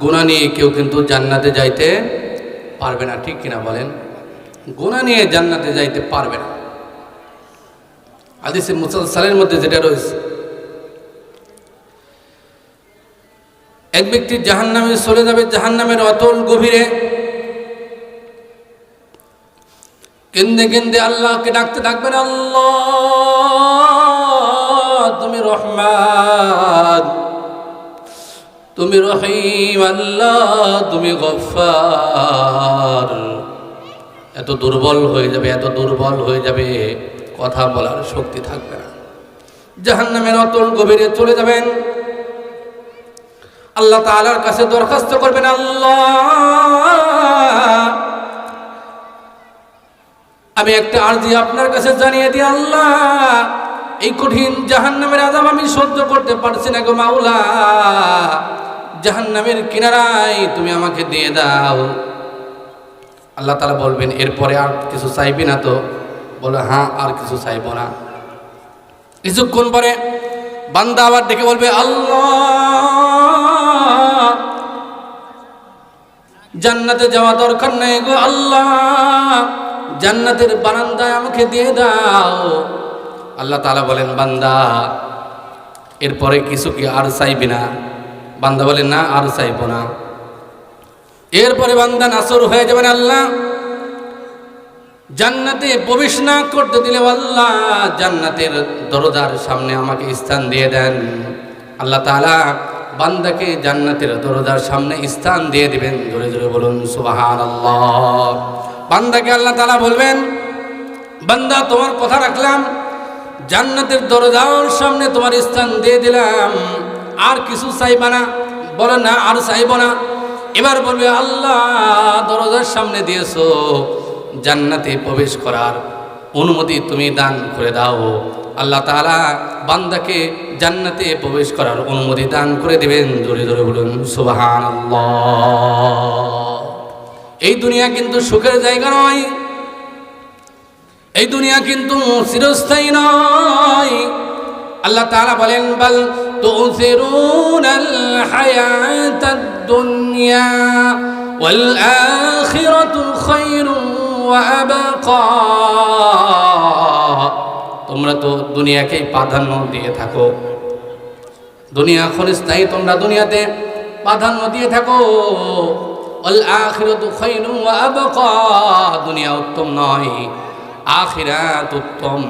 গুণা নিয়ে কেউ কিন্তু জান্নাতে যাইতে পারবে না, ঠিক কিনা বলেন? গুণা নিয়ে জান্নাতে যাইতে পারবে না। আদিসে মুসলসালের মধ্যে যেটা রয়েছে, এক ব্যক্তি জাহান নামে চলে যাবে জাহান নামের অতল গভীরে। কেন্দে কেন্দে আল্লাহকে ডাকতে ডাকবেন আল্লাহ, তুমি রহমান। তুমি রহিম আল্লাহ, তুমি গফার এত দুর্বল হয়ে যাবে, এত দুর্বল হয়ে যাবে, কথা বলার শক্তি থাকবে না। জাহান নামের অতল গভীরে চলে যাবেন। আল্লাহ তালার কাছে দরখাস্ত করবেন, আল্লাহ। আমি একটা আর্জি আপনার কাছে জানিয়ে দিই, আল্লাহ। এই কঠিন জাহান নামের আজাব আমি সহ্য করতে পারছি না গো মাওলা। জাহান নামের কিনারায় তুমি আমাকে দিয়ে দাও। আল্লাহ তালা বলবেন, এরপরে আর কিছু চাইবি না তো। বলে হ্যাঁ আর কিছু চাইব না। কিছুক্ষণ পরে বান্দা আবার ডেকে বলবে, আল্লাহ, জান্নাতে যাওয়া দরকার নেই গো আল্লাহ। জান্নাতের বারান্দায় আমাকে দিয়ে দাও। আল্লাহ তালা বলেন, বান্দা, এরপরে কিছু কি আর চাইবি না? বান্দা বলে, না, আর চাইব না। এরপরে বান্দা নাসর হয়ে যাবেন আল্লাহ। জান্নাতে প্রবেশ না করতে দিলে আল্লাহ জান্নাতের দরজার সামনে আমাকে স্থান দিয়ে দেন। আল্লাহ তাআলা বান্দাকে জান্নাতের দরজার সামনে স্থান দিয়ে দিবেন। জোরে জোরে বলুন সুবাহান বান্দাকে আল্লাহ তাআলা বলবেন, বান্দা, তোমার কথা রাখলাম। জান্নাতের দরজার সামনে তোমার স্থান দিয়ে দিলাম। আর কিছু চাইবা না, বলে না, আর চাইব না। এবার বলবে, আল্লাহ, দরজার সামনে দিয়েছ, জান্নাতে প্রবেশ করার অনুমতি তুমি দান করে দাও। আল্লাহ তাআলা বান্দাকে জান্নাতে প্রবেশ করার অনুমতি দান করে দেবেন। জোরে জোরে বলুন সুবাহান এই দুনিয়া কিন্তু সুখের জায়গা নয়। এই দুনিয়া কিন্তু চিরস্থায়ী নয়। আল্লাহ তারা বলেন, বাল তুসিরুনাল হায়াতাদ দুনিয়া ওয়াল আখিরাতু খায়রুন ওয়া আবাকা। তোমরা তো দুনিয়াকেই প্রাধান্য দিয়ে থাকো। দুনিয়া ক্ষণস্থায়ী তোমরা দুনিয়াতে প্রাধান্য দিয়ে থাকো। অল আখিরাতু খায়রুন ওয়া আবাকা। দুনিয়া উত্তম নয়, আখিরাত উত্তম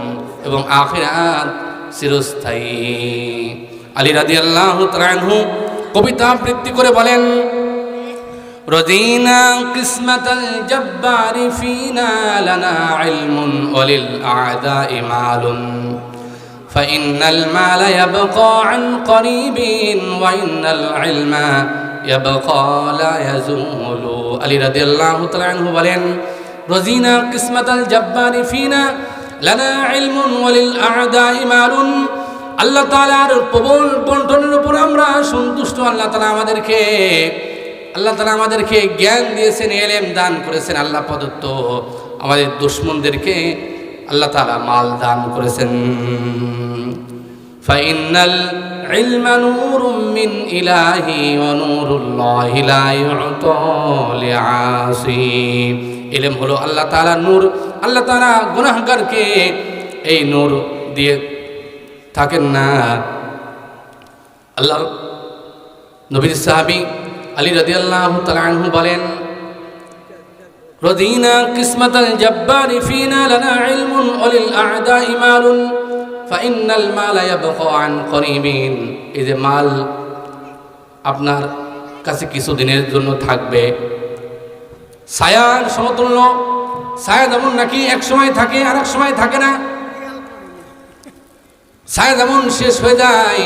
এবং আখিরাত চিরস্থায়ী আলী রাদিয়াল্লাহু তাআলা আনহু কবিতা আবৃত্তি করে বলেন رضينا قسمة الجبار فينا لنا علم وللأعداء مال فإن المال يبقى عن قريب وإن العلم يبقى لا يزول علي رضي الله تعالى عنه বলেন رضينا قسمة الجبار فينا لنا علم وللأعداء مال আল্লাহ তালার প্রবল বন্টনের উপর আমরা সন্তুষ্ট আল্লাহ তালা আমাদেরকে আল্লাহ তালা আমাদেরকে জ্ঞান দিয়েছেন এলেম দান করেছেন আল্লাহ প্রদত্ত আমাদের দুশ্মনদেরকে আল্লাহ তালা মাল দান করেছেন ফাইনাল علم نور من إلهي ونور الله لا يعطى لعاصي এলেম হলো আল্লাহ তালা নূর। আল্লাহ তালা গুনাহগারকে এই নূর দিয়ে থাকেন না। আল্লাহ নবীর সাহাবি আলী রদি আল্লাহ তালাহু বলেন رضينا কিসমত الجبار فينا لنا علم অলিল আদা ইমারুন ফাইনাল মাল ইয়াবকা আন করিমিন এই যে মাল আপনার কাছে কিছু দিনের জন্য থাকবে। সায়ার সমতুল্য। সায়াদ এমন নাকি এক সময় থাকে আর এক সময় থাকে না। সায়াদ এমন শেষ হয়ে যায়,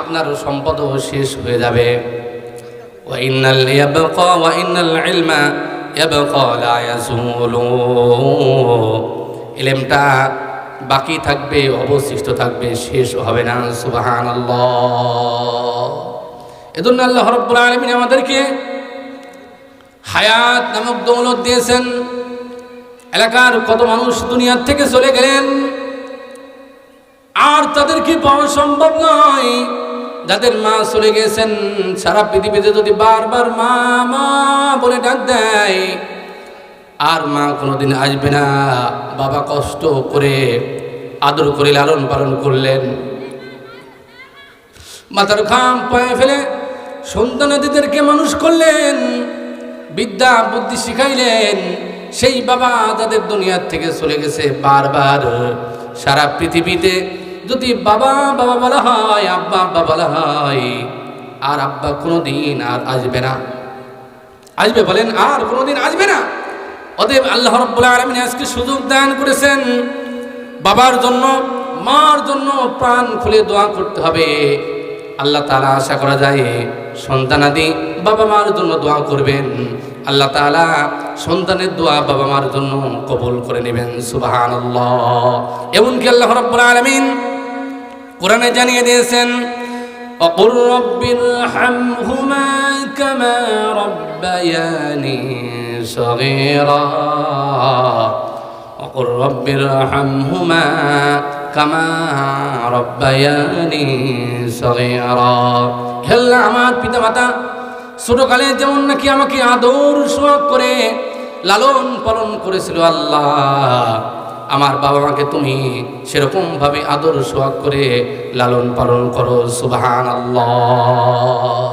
আপনার সম্পদও শেষ হয়ে যাবে। এলেমটা বাকি থাকবে, অবশিষ্ট থাকবে, শেষ হবে না। সুবাহান এজন্য আল্লাহ রব্বুল আলমিন আমাদেরকে হায়াত নামক দৌলত দিয়েছেন। এলাকার কত মানুষ দুনিয়ার থেকে চলে গেলেন। আর তাদের কি পাওয়া সম্ভব নয়? যাদের মা চলে গেছেন, সারা পৃথিবীতে যদি বারবার মা মা বলে ডাক দেয়, আর মা কোনোদিন আসবে না। বাবা কষ্ট করে, আদর করে, লালন পালন করলেন। মাথার ঘাম পায়ে ফেলে সন্তানাদিদেরকে মানুষ করলেন। বিদ্যা বুদ্ধি শিখাইলেন, সেই বাবা যাদের দুনিয়ার থেকে চলে গেছে বারবার। সারা পৃথিবীতে যদি বাবা বাবা বলা হয়, আব্বা আব্বা বলা হয়, আর আব্বা কোনোদিন আর আসবে না। আসবে বলেন, আর কোনোদিন আসবে না। অতএব আল্লাহ রব্বুল আলমিন আজকে সুযোগ দান করেছেন। বাবার জন্য, মার জন্য প্রাণ খুলে দোয়া করতে হবে। আল্লাহ তালা আশা করা যায় সন্তানাদি বাবা মার জন্য দোয়া করবেন। আল্লাহ তালা সন্তানের দোয়া বাবা মার জন্য কবুল করে নেবেন সুবাহান এমনকি আল্লাহ রব্বুল আলমিন কোরআনে জানিয়ে দিয়েছেন অকুর রব্বির হামহুমা কামা সগীরা। অকুর রব্বির হামহুমা কামা রব্বায়ানি সগীরা। হেল্লা আমার পিতামাতা, ছোটকালে যেমন নাকি আমাকে আদর সোয়াগ করে, লালন পালন করেছিল আল্লাহ, আমার বাবা মাকে তুমি সেরকমভাবে আদর সোয়াগ করে লালন পালন করো সুবাহান আল্লাহ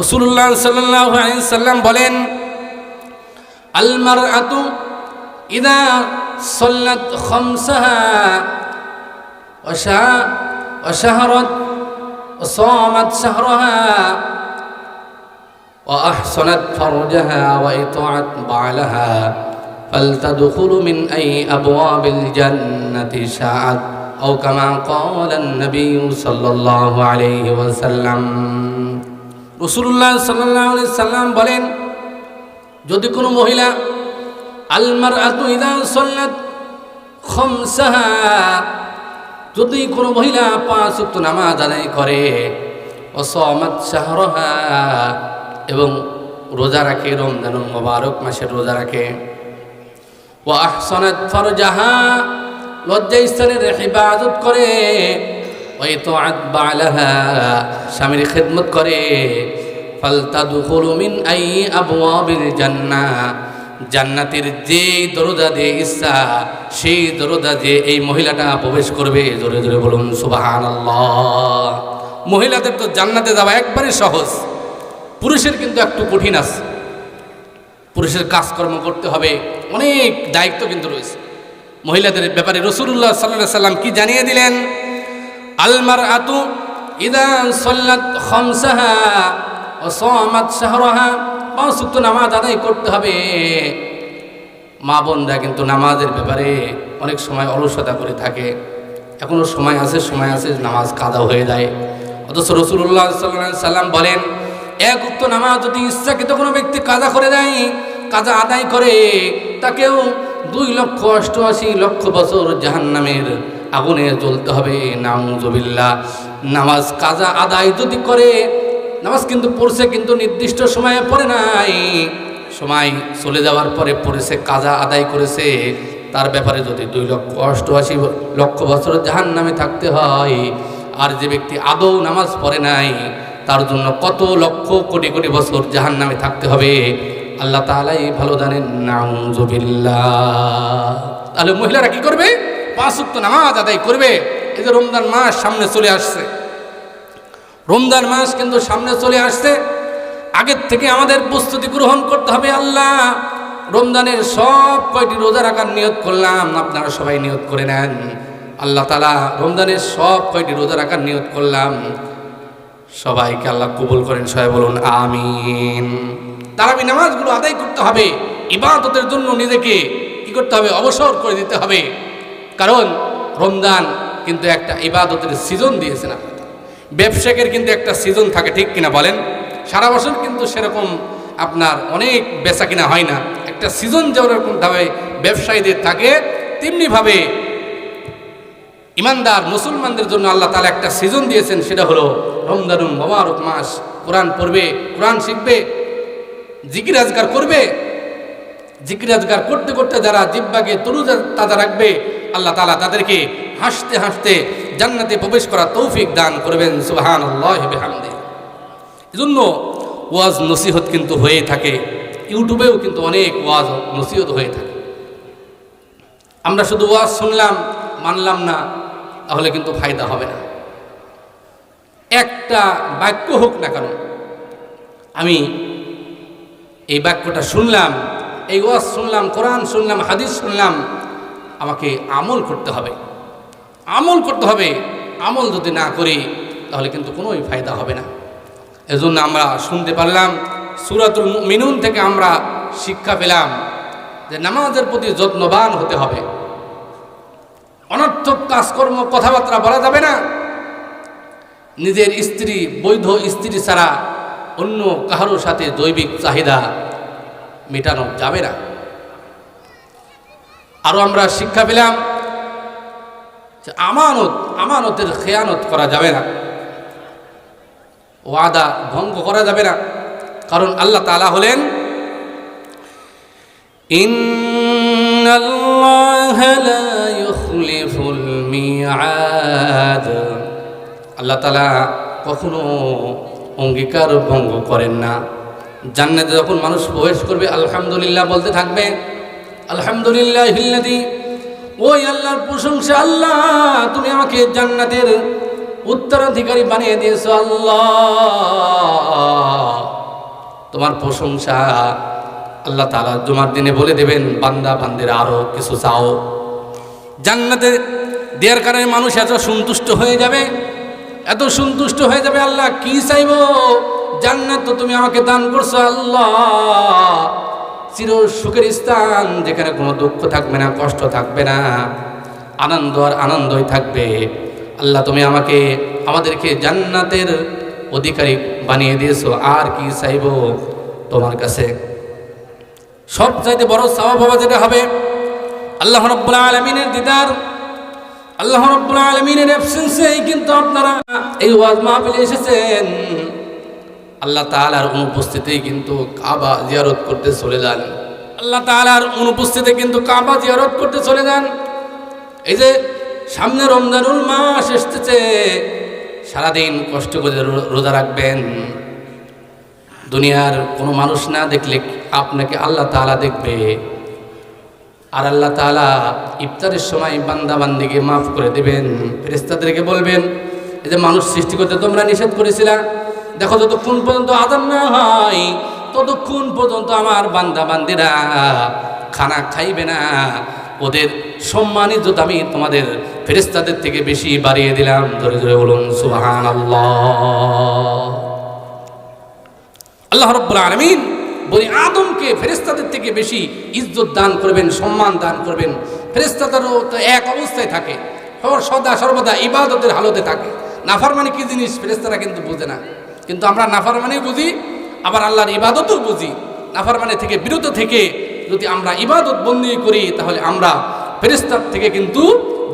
রসুল্লাহ সাল্লাহ সাল্লাম বলেন আলমার আতু ইদা সল্লাত খমসাহা وشهرت وصامت شهرها وأحصنت فرجها وإطاعت بعلها فلتدخل من أي أبواب الجنة شاءت أو كما قال النبي صلى الله عليه وسلم رسول الله صلى الله عليه وسلم বলেন যদি কোনো মহিলা আলমার আতু ইদা সল্লাত খমসাহা যদি কোনো মহিলা পাঁচ উক্ত নামাজ আদায় করে অসমাত শাহরহা, এবং রোজা রাখে, রমজান মোবারক মাসের রোজা রাখে ও আহসনাত ফরজাহা লজ্জা স্থানের হিফাজত করে ওই তো আলাহা স্বামীর খেদমত করে ফালতা দুখুল মিন আই আবু জান্না জান্নাতের যে দরজা দিয়ে ইচ্ছা, সেই দরজা দিয়ে এই মহিলাটা প্রবেশ করবে। জোরে জোরে বলুন সুবাহান মহিলাদের তো জান্নাতে যাওয়া একবারে সহজ। পুরুষের কিন্তু একটু কঠিন আছে। পুরুষের কাজকর্ম করতে হবে, অনেক দায়িত্ব কিন্তু রয়েছে। মহিলাদের ব্যাপারে রসুল্লাহ সাল্লাহ সাল্লাম কি জানিয়ে দিলেন? আলমার আতু ইদা সল্লাত খমসাহা ও সমাত শাহরহা পাঁচ উক্ত নামাজ আদায় করতে হবে। মা বোনরা কিন্তু নামাজের ব্যাপারে অনেক সময় অলসতা করে থাকে। এখনও সময় আছে সময় আছে, নামাজ কাদা হয়ে যায়। অথচ রসুল্লাহ সাল্লাহ সাল্লাম বলেন, এক উক্ত নামাজ যদি ইচ্ছাকৃত কোনো ব্যক্তি কাজা করে দেয়, কাজা আদায় করে, তাকেও দুই লক্ষ অষ্টআশি লক্ষ বছর জাহান নামের আগুনে জ্বলতে হবে। নাম নাউজবিল্লা নামাজ কাজা আদায় যদি করে নামাজ কিন্তু পড়ছে কিন্তু নির্দিষ্ট সময়ে পড়ে নাই। সময় চলে যাওয়ার পরে পড়েছে, কাজা আদায় করেছে। তার ব্যাপারে যদি দুই লক্ষ অষ্টআশি লক্ষ বছর জাহান নামে থাকতে হয়, আর যে ব্যক্তি আদৌ নামাজ পড়ে নাই, তার জন্য কত লক্ষ কোটি কোটি বছর জাহান নামে থাকতে হবে? আল্লাহ তালাই ভালো জানেন। নাউজবিল্লা তাহলে মহিলারা কি করবে? পাঁচ উক্ত নামাজ আদায় করবে। এই যে রমজান মাস সামনে চলে আসছে। রমজান মাস কিন্তু সামনে চলে আসছে। আগের থেকে আমাদের প্রস্তুতি গ্রহণ করতে হবে আল্লাহ। রমজানের সব কয়টি রোজা রাখার নিয়ত করলাম, আপনারা সবাই নিয়ত করে নেন। আল্লাহ তালা রমজানের সব কয়টি রোজা রাখার নিয়ত করলাম। সবাইকে আল্লাহ কবুল করেন, সবাই বলুন, আমিন। তারাবি নামাজগুলো আদায় করতে হবে, ইবাদতের জন্য নিজেকে কি করতে হবে? অবসর করে দিতে হবে। কারণ রমজান কিন্তু একটা ইবাদতের সিজন দিয়েছে না ব্যবসাকের কিন্তু একটা সিজন থাকে, ঠিক কিনা বলেন? সারা বছর কিন্তু সেরকম আপনার অনেক বেচা কিনা হয় না। একটা সিজন যেরকমভাবে ব্যবসায়ীদের থাকে, তেমনিভাবে ইমানদার মুসলমানদের জন্য আল্লাহ তালা একটা সিজন দিয়েছেন, সেটা হলো রমজানুল মোবারক মাস। কোরআন পড়বে, কোরআন শিখবে, জিকির আজগার করবে। জিকির আজগার করতে করতে যারা জিব্বাকে তরু তাজা রাখবে, আল্লাহ তালা তাদেরকে হাসতে হাসতে জান্নাতে প্রবেশ করার তৌফিক দান করবেন সুহান আল্লাহ হামদে এজন্য ওয়াজ নসিহত কিন্তু হয়ে থাকে। ইউটিউবেও কিন্তু অনেক ওয়াজ নসিহত হয়ে থাকে। আমরা শুধু ওয়াজ শুনলাম, মানলাম না, তাহলে কিন্তু ফায়দা হবে না। একটা বাক্য হোক না কেন, আমি এই বাক্যটা শুনলাম, এই ওয়াজ শুনলাম, কোরআন শুনলাম, হাদিস শুনলাম, আমাকে আমল করতে হবে। আমল করতে হবে। আমল যদি না করি, তাহলে কিন্তু কোনোই ফায়দা হবে না। এজন্য আমরা শুনতে পারলাম, সুরাতুল মিনুন থেকে আমরা শিক্ষা পেলাম যে নামাজের প্রতি যত্নবান হতে হবে। অনর্থক কাজকর্ম, কথাবার্তা বলা যাবে না। নিজের স্ত্রী, বৈধ স্ত্রী ছাড়া অন্য কাহারোর সাথে জৈবিক চাহিদা মেটানো যাবে না। আরও আমরা শিক্ষা পেলাম যে আমানত, আমানতের খেয়ানত করা যাবে না। ওয়াদা ভঙ্গ করা যাবে না। কারণ আল্লাহ তালা হলেন আল্লাহ তালা কখনো অঙ্গীকার ভঙ্গ করেন না। জান্নাতে যখন মানুষ প্রবেশ করবে, আলহামদুলিল্লাহ বলতে থাকবে আলহামদুলিল্লাহ হিল্লাদি ওই আল্লাহর প্রশংসা, আল্লাহ, তুমি আমাকে জান্নাতের উত্তরাধিকারী বানিয়ে দিয়েছ, আল্লাহ। তোমার প্রশংসা আল্লাহ তালা জুমার দিনে বলে দেবেন, বান্দা, বান্দের আরও কিছু চাও। জান্নাতে দেওয়ার কারণে মানুষ এত সন্তুষ্ট হয়ে যাবে, এত সন্তুষ্ট হয়ে যাবে, আল্লাহ, কি চাইব? জান্নাত তো তুমি আমাকে দান করছ, আল্লাহ। চির সুখের স্থান যেখানে কোনো দুঃখ থাকবে না, কষ্ট থাকবে না। আনন্দ আর আনন্দই থাকবে। আল্লাহ, তুমি আমাকে, আমাদেরকে জান্নাতের অধিকারী বানিয়ে দিয়েছ। আর কি চাইব তোমার কাছে? সব চাইতে বড় চাওয়া বাবা যেটা হবে, আল্লাহ রব্বুল আলমিনের দিদার। আল্লাহ রব্বুল আলমিনের অ্যাবসেন্সেই কিন্তু আপনারা এই ওয়াজ মাহফিলে এসেছেন। আল্লাহ তালার অনুপস্থিতি কিন্তু কাবা জিয়ারত করতে চলে যান। আল্লাহ তালার অনুপস্থিতি কিন্তু কাবা জিয়ারত করতে চলে যান। এই যে সামনে রমজানুল মাস এসতেছে সারাদিন কষ্ট করে রোজা রাখবেন। দুনিয়ার কোনো মানুষ না দেখলে আপনাকে আল্লাহ তাআলা দেখবে। আর আল্লাহ তাআলা ইফতারের সময় বান্দা বান্দিকে মাফ করে দেবেন। ফেরেস্তাদেরকে বলবেন, এই যে মানুষ সৃষ্টি করতে তোমরা নিষেধ করেছিলা দেখো যতক্ষণ পর্যন্ত আদান না হয়, ততক্ষণ পর্যন্ত আমার বান্দা বান্দিরা খানা খাইবে না। ওদের সম্মানিত আমি তোমাদের ফেরেস্তাদের থেকে বেশি বাড়িয়ে দিলাম। ধরে ধরে বলুন সুহান আল্লাহ রব্বুল বলি আদমকে ফেরেস্তাদের থেকে বেশি ইজ্জত দান করবেন, সম্মান দান করবেন। ফেরেস্তাদেরও তো এক অবস্থায় থাকে সদা সর্বদা ইবাদতের হালতে থাকে। নাফারমানি কি জিনিস ফেরেস্তারা কিন্তু বুঝে না। কিন্তু আমরা নাফার নাফারমানি বুঝি, আবার আল্লাহর ইবাদতও বুঝি। নাফারমানি থেকে বিরত থেকে যদি আমরা ইবাদত বন্দি করি, তাহলে আমরা ফেরিস্তার থেকে কিন্তু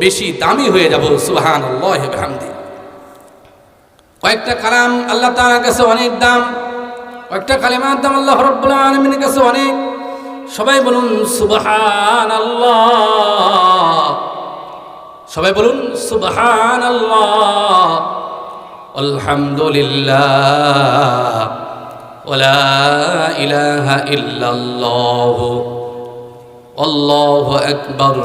বেশি দামি হয়ে যাব। সুবাহান আল্লাহ হামদি কয়েকটা কালাম আল্লাহ তাআলার কাছে অনেক দাম, কয়েকটা কালেমার দাম আল্লাহ রব্বুল আলমিনের কাছে অনেক। সবাই বলুন সুবহান আল্লাহ সবাই বলুন সুবহান আল্লাহ আলহামদুলিল্লাহ। ওলা ইলাহা ইল্লাল্লাহ। আল্লাহু আকবার।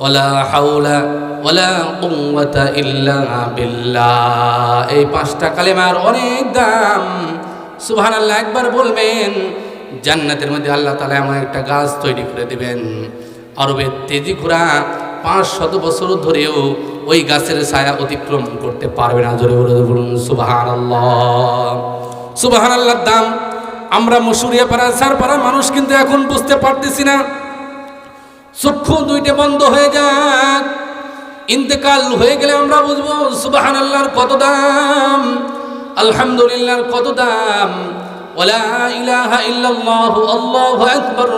ওলা হাওলা ওলা কুওয়াতা ইল্লা বিল্লাহ। এই পাঁচটা কালেমার অনেক দাম। সুবহানাল্লাহ, একবার বলবেন, জান্নাতের মধ্যে আল্লাহ তাআলা এমন একটা গাছ তৈরি করে দিবেন। আরবের তেজি ঘোড়া পাঁচ শত বছর ধরেও ওই গাছের ছায়া অতিক্রম করতে পারবে না। জোরে বলে বলুন, সুবহানাল্লাহ। সুবহানাল্লাহর দাম, আমরা মসুরিয়া পাড়া সার পাড়া মানুষ কিন্তু এখন বুঝতে পারতেছি না। চক্ষু দুইটা বন্ধ হয়ে যাক। ইন্তেকাল হয়ে গেলে আমরা বুঝব সুবাহান আল্লাহর কত দাম, আলহামদুলিল্লাহর কত দাম। ওলা ইলাহা ইল্লাল্লাহু, আল্লাহু আকবার।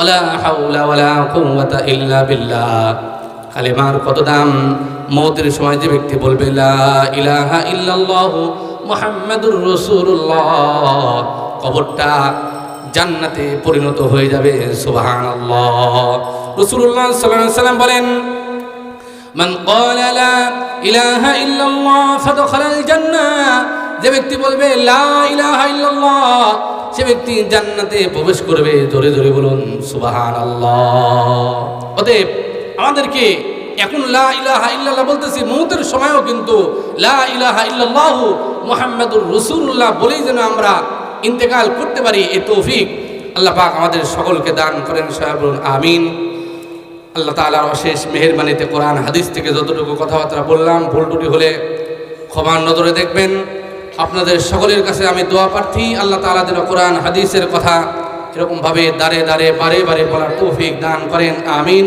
ওলা হাওলা ওলা কুওয়াতা ইল্লা বিল্লাহ। কালেমার কত দাম? মৌতের সময় যে ব্যক্তি বলবে ইলাহা ইল্লাল্লাহু কবরটা জান্নাতে পরিণত হয়ে যাবে। সাল্লাল্লাহু সাল্লাম বলেন যে ব্যক্তি বলবে, লা সে ব্যক্তি জান্নাতে প্রবেশ করবে। জোরে জোরে বলুন, সুবহানাল্লাহ অতএব আমাদেরকে এখন লা ইলাহা ইল্লাল্লাহ বলতেছি, মুহূর্তের সময়ও কিন্তু লা ইলাহা ইল্লাল্লাহ মুহাম্মাদুর রাসূলুল্লাহ বলেই যেন আমরা ইন্তেকাল করতে পারি এই তৌফিক। আল্লাহ পাক আমাদের সকলকে দান করেন সবাই বলুন, আমিন। আল্লাহ তাআলার অশেষ মেহেরবানিতে কোরআন, হাদিস থেকে যতটুকু কথাবার্তা বললাম, ভুল ত্রুটি হলে ক্ষমার নজরে দেখবেন। আপনাদের সকলের কাছে আমি দোয়া প্রার্থী, আল্লাহ তাআলা যেন কোরআন, হাদিসের কথা এরকমভাবে দাঁড়ে দাঁড়ে বারে বারে বলার তৌফিক দান করেন, আমিন।